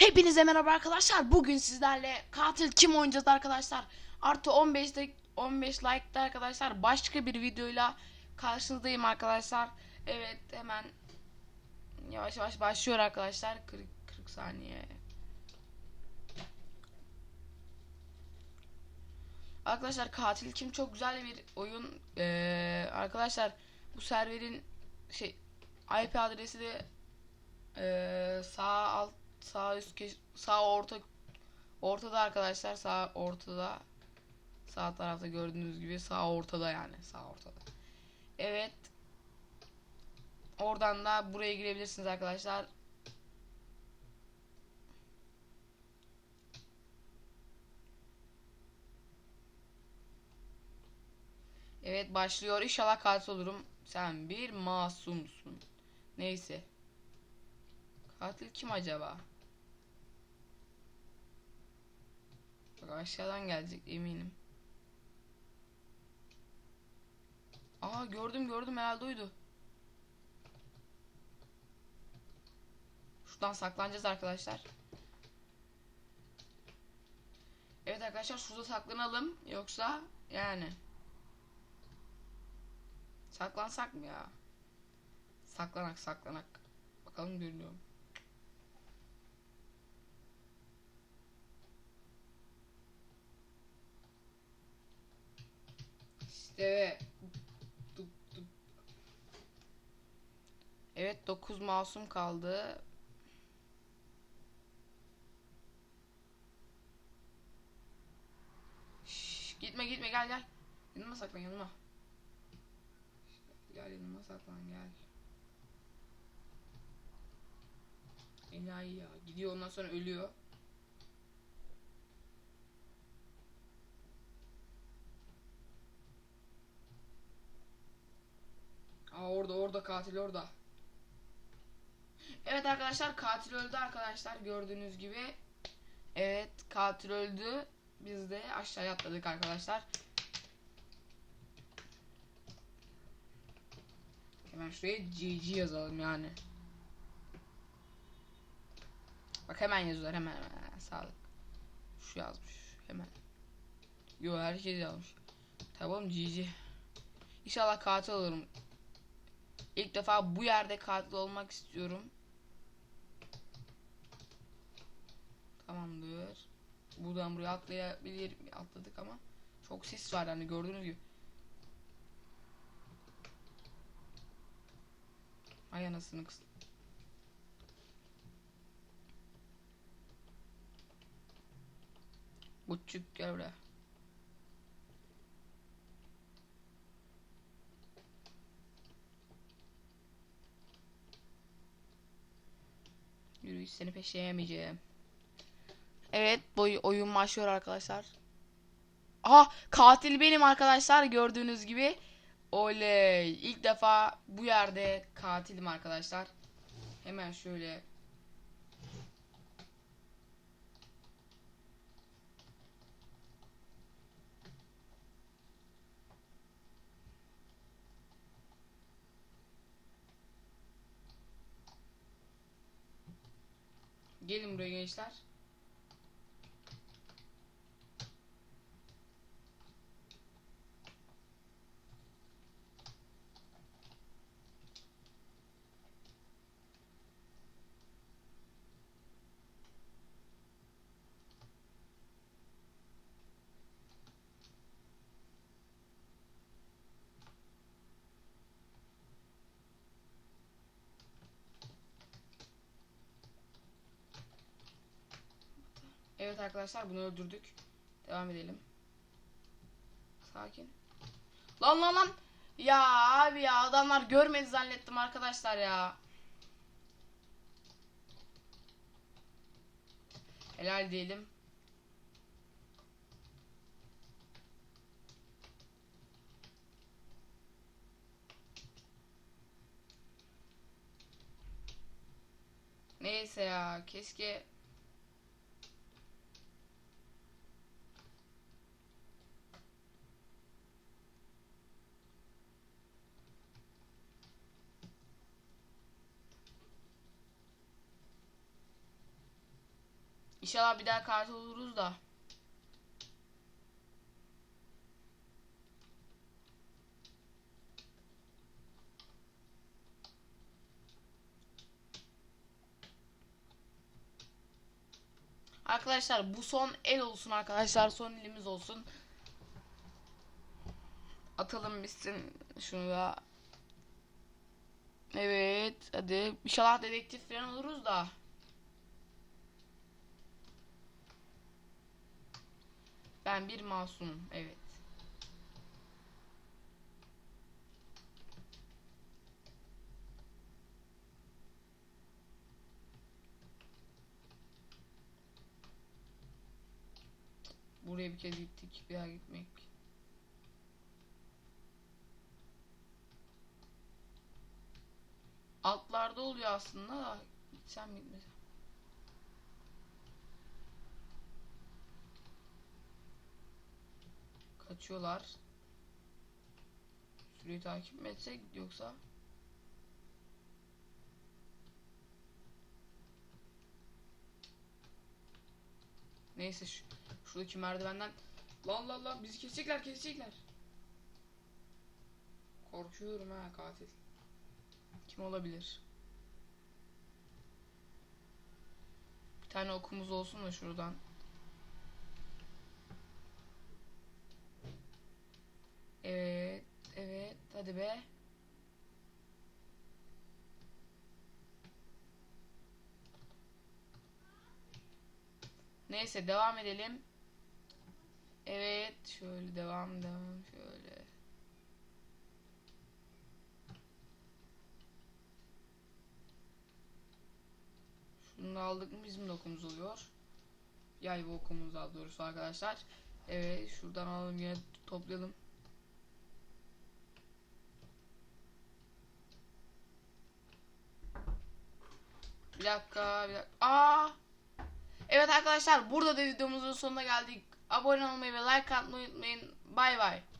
Hepinize merhaba arkadaşlar. Bugün sizlerle katil kim oynayacağız arkadaşlar. Artı 15 de 15 like'da arkadaşlar başka bir videoyla karşınızdayım arkadaşlar. Evet hemen yavaş yavaş başlıyor arkadaşlar. 40 40 saniye. Arkadaşlar katil kim çok güzel bir oyun. Ee, arkadaşlar bu serverin şey IP adresi de ee, sağ alt sağ üst sağ orta ortada arkadaşlar sağ ortada sağ tarafta gördüğünüz gibi sağ ortada yani sağ ortada. Evet. Oradan da buraya girebilirsiniz arkadaşlar. Evet başlıyor. İnşallah katil olurum. Sen bir masumsun. Neyse. Katil kim acaba? Bak aşağıdan gelecek eminim. Aa gördüm gördüm herhalde oydu. Şuradan saklanacağız arkadaşlar. Evet arkadaşlar şurada saklanalım. Yoksa yani. Saklansak mı ya? Saklanak saklanak. Bakalım görünüyor mu? İşte Dup, dup. Evet 9 masum kaldı. Şşş, gitme gitme gel gel. Yanıma saklan yanıma. Gel yanıma saklan gel. Enayi ya. Gidiyor ondan sonra ölüyor. Aa orada katil orada. Evet arkadaşlar katil öldü arkadaşlar gördüğünüz gibi. Evet katil öldü. Biz de aşağıya atladık arkadaşlar. Hemen şuraya GG yazalım yani. Bak hemen yazıyorlar hemen hemen sağlık. Şu yazmış hemen. Yo herkes yazmış. Tamam GG. İnşallah katil olurum. İlk defa bu yerde katil olmak istiyorum. Tamamdır. Buradan buraya atlayabilir atladık ama çok sis var hani gördüğünüz gibi. Ay anasını kız. Buçuk gel buraya. Yürü seni peşleyemeyeceğim. Evet boy oyun başlıyor arkadaşlar. Aha katil benim arkadaşlar gördüğünüz gibi. Oley ilk defa bu yerde katilim arkadaşlar. Hemen şöyle Gelin buraya gençler. Evet arkadaşlar bunu öldürdük. Devam edelim. Sakin. Lan lan lan. Ya abi ya adamlar görmedi zannettim arkadaşlar ya. Helal diyelim. Neyse ya keşke İnşallah bir daha katil oluruz da. Arkadaşlar bu son el olsun arkadaşlar. Son elimiz olsun. Atalım bitsin şunu da. Evet hadi. İnşallah dedektif falan oluruz da. Ben bir masumum. Evet. Buraya bir kez gittik. Bir daha gitmek. Altlarda oluyor aslında da. Gitsem gitmesem. Kaçıyorlar. Süreyi takip mi etsek yoksa? Neyse şu, şuradaki merdivenden lan lan lan bizi kesecekler kesecekler. Korkuyorum ha katil. Kim olabilir? Bir tane okumuz olsun da şuradan. Evet, evet, hadi be. Neyse devam edelim. Evet, şöyle devam devam şöyle. Şunu da aldık mı bizim de okumuz oluyor. Yay bu okumuz daha doğrusu arkadaşlar. Evet, şuradan alalım yine toplayalım. Bir dakika, bir dakika. Aa! Evet arkadaşlar burada da videomuzun sonuna geldik. Abone olmayı ve like atmayı unutmayın. Bay bay.